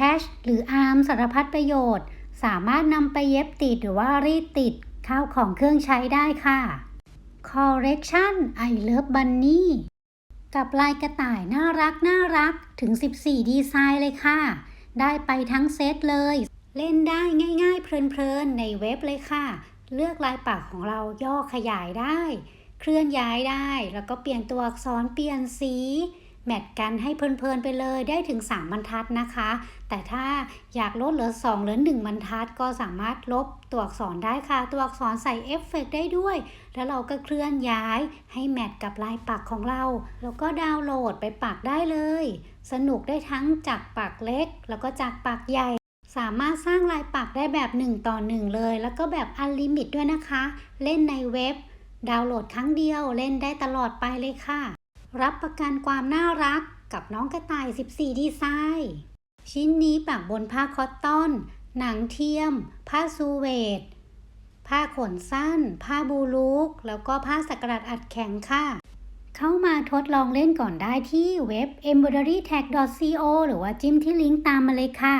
แพชหรืออาร์มสารพัดประโยชน์ สามารถนำไปเย็บติดหรือว่ารีดติดข้าวของเครื่องใช้ได้ค่ะ Correction I Love Bunny กับลายกระต่ายน่ารักน่ารักถึง 14 ดีไซน์เลยค่ะ ได้ไปทั้งเซตเลย เล่นได้ง่ายๆ เพลินๆ ในเว็บเลยค่ะ เลือกลายปากของเราย่อขยายได้ เคลื่อนย้ายได้ แล้วก็เปลี่ยนตัวอักษรเปลี่ยนสี แมทกันให้เพลินๆไปเลยได้ถึง 3 บรรทัดนะคะ แต่ถ้าอยากลดเหลือ 2 หรือ 1 บรรทัดก็สามารถลบตัวอักษรได้ค่ะ ตัวอักษรใส่เอฟเฟกต์ได้ด้วย แล้วเราก็เคลื่อนย้ายให้แมทกับลายปักของเรา แล้วก็ดาวน์โหลดไปปักได้เลย สนุกได้ทั้งจากปักเล็ก แล้วก็จากปักใหญ่สามารถสร้างลายปักได้แบบ 1 ต่อ 1 เลย แล้วก็แบบอันลิมิตด้วยนะคะ เล่นในเว็บ ดาวน์โหลดครั้งเดียวเล่นได้ตลอดไปเลยค่ะ รับประกันความน่ารักกับน้องกระต่าย 14 ดีไซน์ ชิ้นนี้ปักบนผ้าคอตตอน หนังเทียม ผ้าซูเวตผ้าขนสั้น ผ้าบูลูก แล้วก็ผ้าสักรัดอัดแข็งค่ะ เข้ามาทดลองเล่นก่อนได้ที่เว็บ embroiderytag.co หรือว่าจิ้มที่ลิงก์ตามมาเลยค่ะ